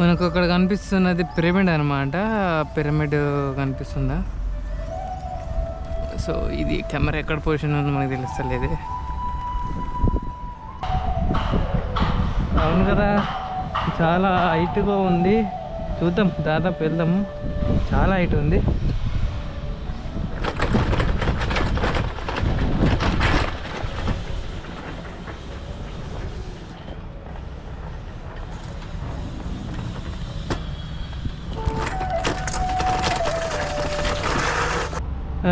మనకు అక్కడ కనిపిస్తున్నది పిరమిడ్ అనమాట పిరమిడ్ కనిపిస్తుందా? సో ఇది కెమెరా ఎక్కడ పొజిషన్ ఉందో మనకు తెలుస్తలేదు. అవును కదా చాలా హైట్గా ఉంది. చూద్దాం దాదాపు వెళ్దాము. చాలా హైట్ ఉంది.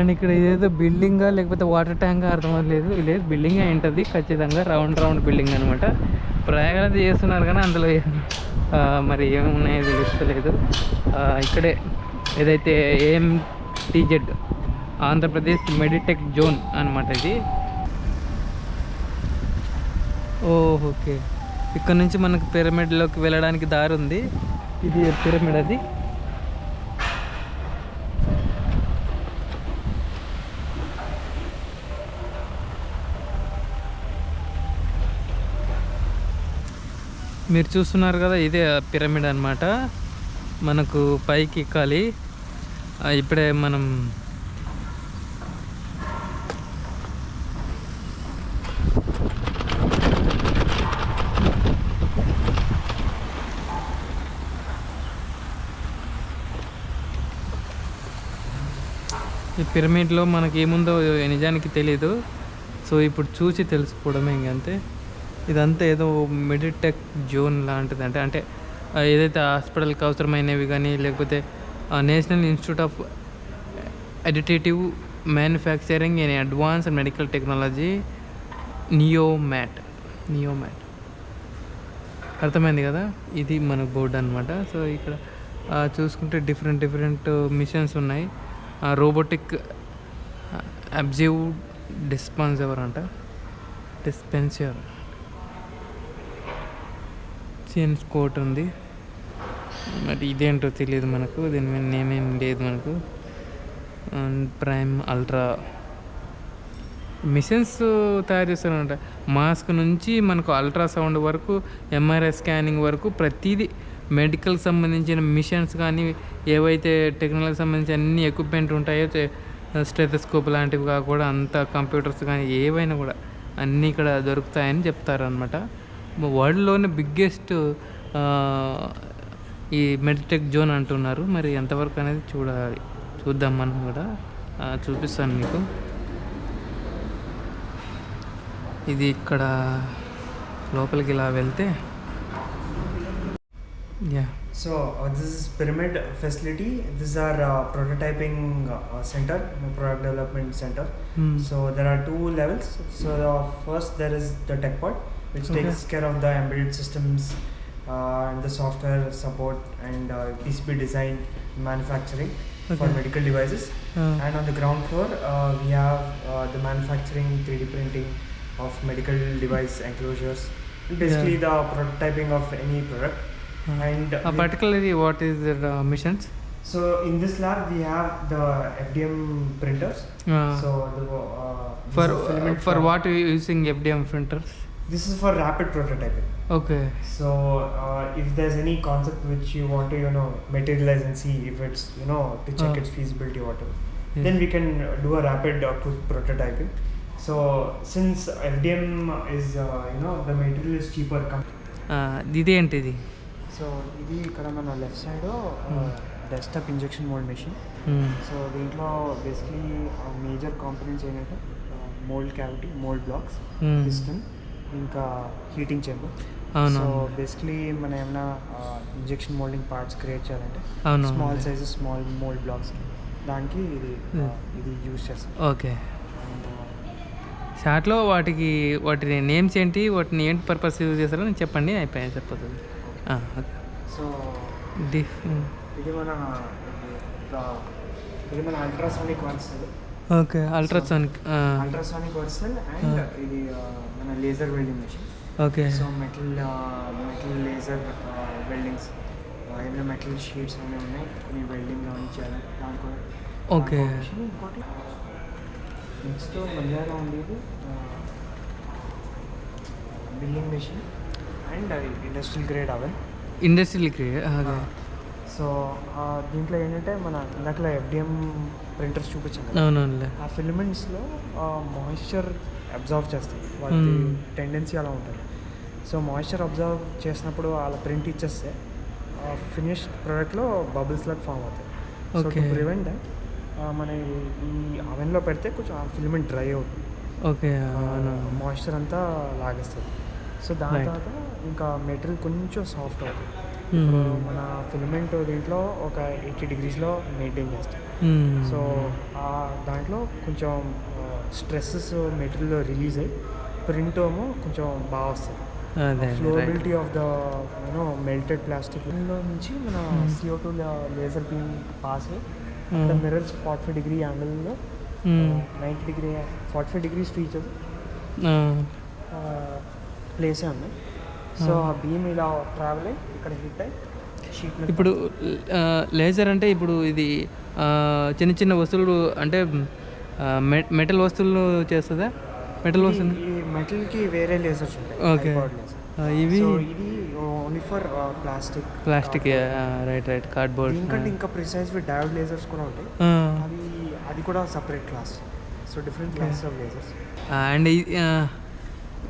అండ్ ఇక్కడ ఇదేదో బిల్డింగా లేకపోతే వాటర్ ట్యాంక్ అర్థమవుతలేదు లేదు బిల్డింగ్ అయి ఉంటుంది ఖచ్చితంగా రౌండ్ రౌండ్ బిల్డింగ్ అనమాట ప్రయాగాలు చేస్తున్నారు కానీ అందులో మరి ఏమున్నాయో తెలుస్తలేదు. ఇక్కడే ఏదైతే ఏఎంటీజెడ్ ఆంధ్రప్రదేశ్ మెడిటెక్ జోన్ అనమాట ఇది. Oh okay. ఇక్కడ నుంచి మనకు పిరమిడ్లోకి వెళ్ళడానికి దారి ఉంది. ఇది పిరమిడ్ అది. మీరు చూస్తున్నారు కదా ఇదే పిరమిడ్ అన్నమాట. మనకు పైకి ఎక్కాలి. ఇప్పుడే మనం ఈ పిరమిడ్లో మనకి ఏముందో నిజానికి తెలియదు సో ఇప్పుడు చూసి తెలుసుకోవడమే ఇంకంతే. ఇదంతా ఏదో మెడిటెక్ జోన్ లాంటిది అంటే అంటే ఏదైతే హాస్పిటల్కి అవసరమైనవి కానీ లేకపోతే national institute of additive manufacturing and advance medical technology నియోమ్యాట్. నియోమ్యాట్. అర్థమైంది కదా? ఇది మన బోర్డు అనమాట సో ఇక్కడ చూసుకుంటే డిఫరెంట్ డిఫరెంట్ మిషన్స్ ఉన్నాయి. రోబోటిక్ అబ్జివ్ డిస్పాన్సర్ అంట. డిస్పెన్సర్. ఏషియన్స్ కోట్ ఉంది. మరి ఇదేంటో తెలియదు మనకు. దీని మీద నేమ్ ఏం లేదు మనకు. అండ్ ప్రైమ్ అల్ట్రా మిషన్స్ తయారు చేస్తారంట. మాస్క్ నుంచి మనకు అల్ట్రాసౌండ్ వరకు ఎంఆర్ఐ స్కానింగ్ వరకు ప్రతిదీ మెడికల్ సంబంధించిన మిషన్స్ కానీ ఏవైతే టెక్నాలజీ సంబంధించిన అన్ని ఎక్విప్మెంట్ ఉంటాయో స్టెథోస్కోప్ లాంటివి కాకుండా కూడా అంత కంప్యూటర్స్ కానీ ఏవైనా కూడా అన్నీ ఇక్కడ దొరుకుతాయని చెప్తారనమాట వరల్డ్లోనే బిగ్గెస్ట్ ఈ మెడిటెక్ జోన్ అంటున్నారు. మరి ఎంతవరకు అనేది చూడాలి. చూద్దామని కూడా. చూపిస్తాను మీకు. ఇది ఇక్కడ లోపలికి ఇలా వెళ్తే. Yeah. So this is pyramid facility. This are prototyping centre product development centre. Hmm. So there are two levels so first there is the tech part which okay. takes care of the embedded systems uh, and the software support and uh, PCB design manufacturing okay. for medical devices. Uh. And on the ground floor, uh, we have uh, the manufacturing, 3D printing of medical device enclosures, basically yeah. the prototyping of any product. Uh. And particularly, what is the missions? So in this lab, we have the FDM printers. So the, for for from, what are you using FDM printers? This is for rapid prototyping. Okay So uh, if there's any concept which you want to you know materialize and see if it's you know to check Ah. its feasibility or whatever, Yes. then we can uh, do a rapid uh, pro- prototyping. So since FDM is uh, you know the material is cheaper. ఇదేంటిది so ఇది ఇక్కడ మన left side desktop injection mould machine so దీంట్లో basically major components ఏంటంటే mould cavity mould blocks Hmm. Piston ఇంకా heating chamber అవును so basically మనం ఏమైనా ఇంజెక్షన్ మోల్డింగ్ పార్ట్స్ క్రియేట్ చేయాలంటే అవును small sizes small mould blocks దానికి ఇది Hmm. ఇది యూజ్ చేస్తాం. ఓకే uh, షార్ట్లో వాటికి వాటి నేమ్స్ ఏంటి వాటిని ఏంటి పర్పస్ యూజ్ చేస్తారో చెప్పండి అయిపోయాయి సరిపోతుంది. సో ఇది మన ఇది మన ultrasonic welder okay ultrasonic ultrasonic వర్సల్ and. ఇది మన laser welding machine okay. So metal metal laser weldings ఏమైనా మెటల్ షీట్స్ అనేవి ఉన్నాయి. కొన్ని వెల్డింగ్ కానీ చేయాలి దాని కూడా machine. ఇంకోటి. నెక్స్ట్ మధ్యాహ్నం ఉండేది billing machine and industrial grade oven industrial create so దీంట్లో ఏంటంటే మన ఇందాకలో ఎఫ్డిఎం ప్రింటర్స్ చూపించాను అవునవునులే ఆ ఫిలమెంట్స్లో మాయిశ్చర్ అబ్జర్వ్ చేస్తాయి వాళ్ళకి Hmm. టెండెన్సీ అలా ఉంటుంది సో మాయిశ్చర్ అబ్జర్వ్ చేసినప్పుడు వాళ్ళ ప్రింట్ ఇచ్చేస్తే ఫినిష్డ్ ప్రోడక్ట్లో బబుల్స్ లాగా ఫామ్ అవుతాయి సో. ప్రివెంట్ మన ఈ- అవెన్లో పెడితే కొంచెం ఆ ఫిలమెంట్ డ్రై అవుతుంది ఓకే మాయిశ్చర్ అంతా లాగేస్తుంది సో దాని. తర్వాత ఇంకా మెటీరియల్ కొంచెం సాఫ్ట్ అవుతుంది. ఇప్పుడు మన ఫిలమెంట్ దీంట్లో ఒక ఎయిటీ డిగ్రీస్లో మెయింటైన్ చేస్తాం. Hmm. సో ఆ దాంట్లో కొంచెం స్ట్రెస్సెస్ మెటీరియల్ రిలీజ్ అయ్యి ప్రింట్ ఏమో కొంచెం బాగా వస్తుంది. Flowability of the you know melted ప్లాస్టిక్లో నుంచి మన Hmm. CO two laser beam pass అయ్యి Hmm. Mirrors forty five degree యాంగిల్లో ninety degree forty five degrees feature ప్లేసే ఉన్నాయి సో ఆ. బీమ్ ఇలా ట్రావెల్ అయ్యి ఇక్కడ హిట్ అయ్యి షీట్ ఇప్పుడు లేజర్ అంటే ఇప్పుడు ఇది చిన్న చిన్న వస్తువులు అంటే మెటల్ వస్తువులు చేస్తుందా? మెటల్ వస్తువులు? ఈ మెటల్కి వేరే లేజర్స్ ఉంటాయి. ఆ, ఇవి? ఇది only for plastic plastic right right cardboard దీనికంటే ఇంకా ప్రిసైజ్ డయోడ్ లేజర్స్ కూడా ఉంటాయి. అవి అది కూడా separate class so different class of lasers and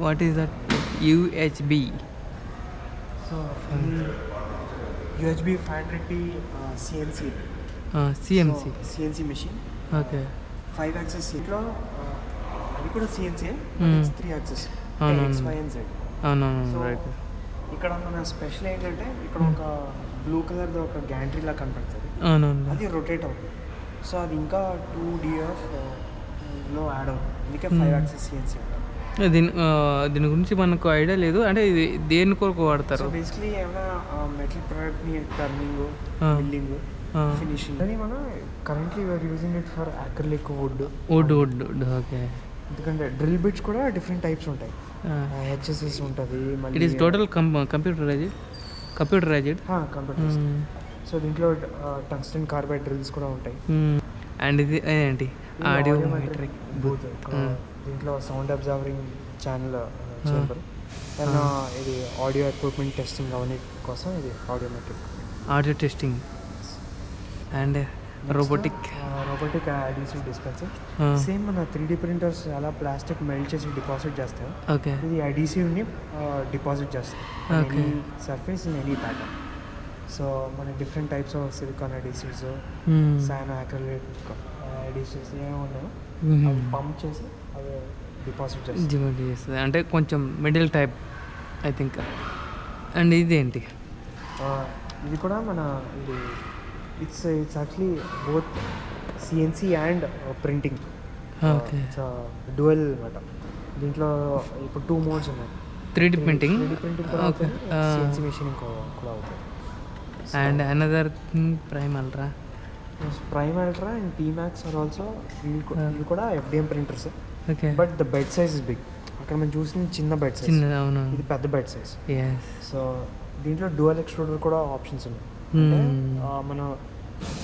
what is that UHB so UHB five hundred B CNC CMC CNC machine okay. Five axes సీట్లో అది కూడా CNC Hmm. Three axes. X Y and Z అవునవును right ఇక్కడ మన special ఏంటంటే ఇక్కడ ఒక blue colour ఒక గ్యాంట్రీ లా కనపడుతుంది. అవునవును. అది రొటేట్ అవుతుంది. సో అది ఇంకా టూ డిఎఫ్లో యాడ్ అవుతుంది. అందుకే ఫైవ్ Hmm. యాక్సెస్ సిఎన్సీ దీని దీని గురించి మనకు ఐడియా లేదు. అంటే ఇది దేని కొరకు వాడతారు? బేసిక్లీ ఏమైనా మెటల్ ప్రోడక్ట్ని టర్నింగ్. బిల్డింగ్. ఫినిషింగ్ అని మనం currently you are using it for acrylic wood wood wood wood okay ఎందుకంటే డ్రిల్ బిట్స్ కూడా డిఫరెంట్ టైప్స్ ఉంటాయి. హెచ్ఎస్ఎస్ ఉంటుంది it is total computerized computerized computer so దీంట్లో టంగ్స్టన్ కార్బైడ్ డ్రిల్స్ కూడా ఉంటాయి. అండ్ ఇది ఏంటి? Audio metric booth Hmm. దీంట్లో sound observing channel. Chamber and ఇది ఆడియో ఎక్విప్మెంట్ టెస్టింగ్ అవన్నీ కోసం ఇది audiometric audio testing. And robotic. Robotic adhesive dispenser. Same మన త్రీ డీ ప్రింటర్స్ అలా ప్లాస్టిక్ మెల్ట్ చేసి డిపాజిట్ చేస్తాయి ఓకే. ఇది అడిసివ్ని డిపాజిట్ చేస్తాయి. Any surface in any pattern so మన different types of silicone adhesives. San acrylic adhesives ఏమేమి ఉన్నాయో పంప్ చేసి అవి డిపాజిట్ చేస్తుంది అంటే కొంచెం middle type I think and ఇదేంటి ఇది కూడా మన ఇది it's it's actually both CNC and printing dual అనమాట దీంట్లో ఇప్పుడు టూ మోడ్స్ ఉన్నాయి. Three D printing CNC machine కూడా అవుతుంది and another prime ultra prime ultra and T max are also వీళ్ళు కూడా FDM printers okay but the bed size is big అక్కడ మనం చూసిన చిన్న బెడ్ సైజ్ చిన్న అవును. ఇది పెద్ద బెడ్ సైజ్ సో దీంట్లో డ్యువల్ ఎక్స్ట్రూడర్ కూడా ఆప్షన్స్ ఉన్నాయి. Hmm. మనం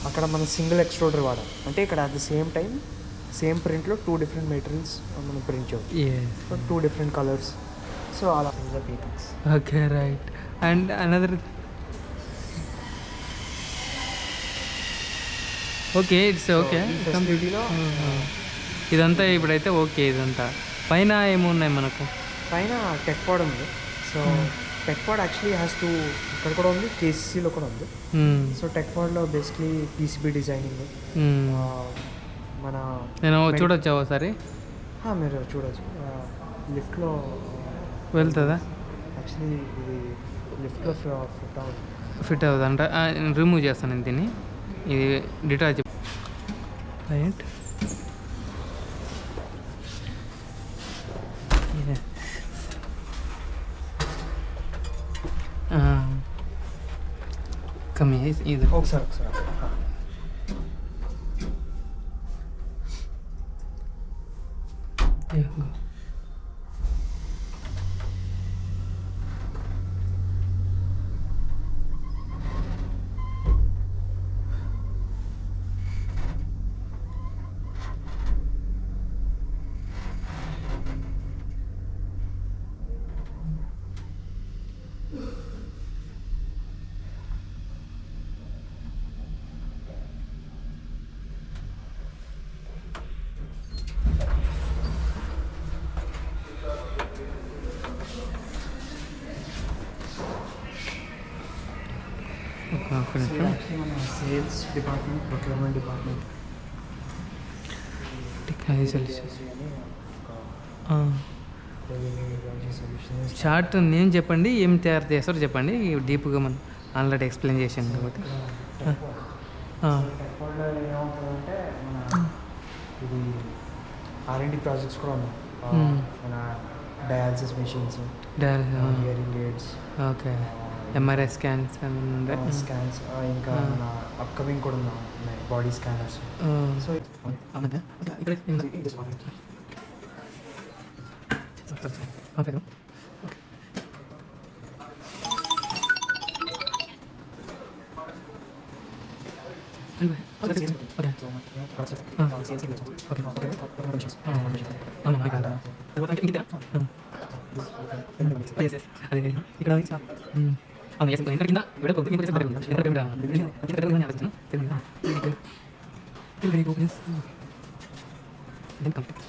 అక్కడ మనం సింగిల్ ఎక్స్ట్రూడర్ వాడాలి అంటే ఇక్కడ at the same time same ప్రింట్లో టూ డిఫరెంట్ మెటీరియల్స్ మనం ప్రింట్ చేయవచ్చు. Yes two different colours so అలా peoples okay right and another okay it's okay ఇదంతా ఇప్పుడైతే ఓకే ఇదంతా. పైన ఏమున్నాయి మనకు? పైన టెక్ పాడ్ ఉంది. So tech pod actually has to ఇక్కడ కూడా ఉంది కేసీసీలో కూడా ఉంది. సో టెక్ పాడ్లో బేసిక్లీ పీసీబీ డిజైనింగ్. మన నేను చూడొచ్చా ఒకసారి? మీరు చూడొచ్చు. లిఫ్ట్లో వెళ్తుందా? యాక్చువల్లీ ఇది లిఫ్ట్లో ఫిట్ అవుతుంది. ఫిట్ అవుతుంది? అంటే రిమూవ్ చేస్తాను నేను దీన్ని. ఇది detach రైట్ కమ్మి ఇది ఒకసారి ఒకసారి ఆ. Yeah, go. ఒక్క నిమిషం sales department procurement department technology solutions solutions short name చెప్పండి ఏం తయారు చేస్తారో చెప్పండి. డీప్గా మనం ఆల్రెడీ ఎక్స్ప్లెయిన్ చేసాను కాబట్టి. మన ఇది ఆర్ఎండి ప్రాజెక్ట్స్ కూడా ఉన్నాయి. మన dialysis machines aids okay MRI scans అని ఉండే స్కాన్స్ ఇంకా Hmm. మన అప్కమింగ్ కూడా ఉన్నా- ఉన్నాయి బాడీ స్కానర్స్ సో అవునా ఇక్కడ ఓకే అదే ఇక్కడ అవును ఎస్ ఇంకా కింద ఇక్కడ కొద్ది మీకు చెప్పారు ఇక్కడ కింద ఇక్కడ కింద నేను ఆలోచన తెలియదు తెలియదు ఓపెన్స్ దెన్ కంప్లీట్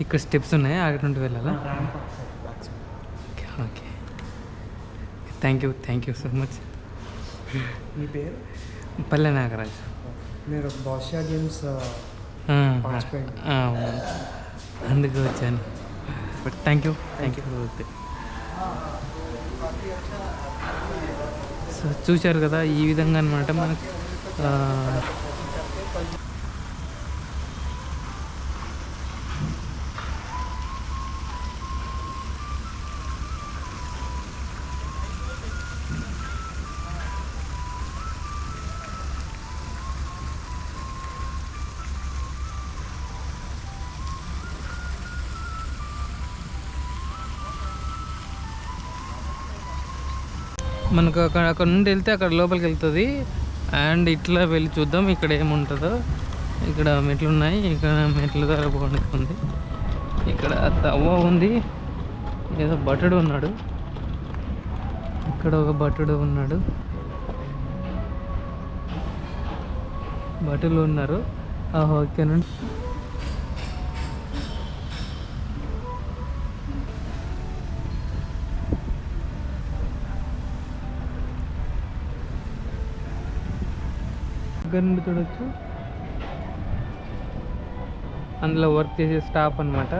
ఇక్కడ స్టెప్స్ ఉన్నాయి అక్కడ నుండి వెళ్ళాలా okay thank you thank you so much మీ పేరు? పల్లె నాగరాజ్. మీరు బాషియా గేమ్స్. అందుకు వచ్చాను. But thank you thank you so చూశారు కదా ఈ విధంగా అనమాట మనకి మనకు అక్కడ అక్కడ నుండి వెళ్తే అక్కడ లోపలికి వెళ్తుంది. అండ్ ఇట్లా వెళ్ళి చూద్దాం ఇక్కడ ఏముంటుందో. ఇక్కడ మెట్లు ఉన్నాయి ఇక్కడ మెట్ల ద్వారా పోవడానికి ఉంది ఇక్కడ తవ్వ ఉంది ఏదో భటుడు ఉన్నాడు. ఇక్కడ ఒక భటుడు ఉన్నాడు. భటులు ఉన్నారు. ఆహో దగ్గర నుండి చూడొచ్చు. అందులో వర్క్ చేసే స్టాఫ్ అనమాట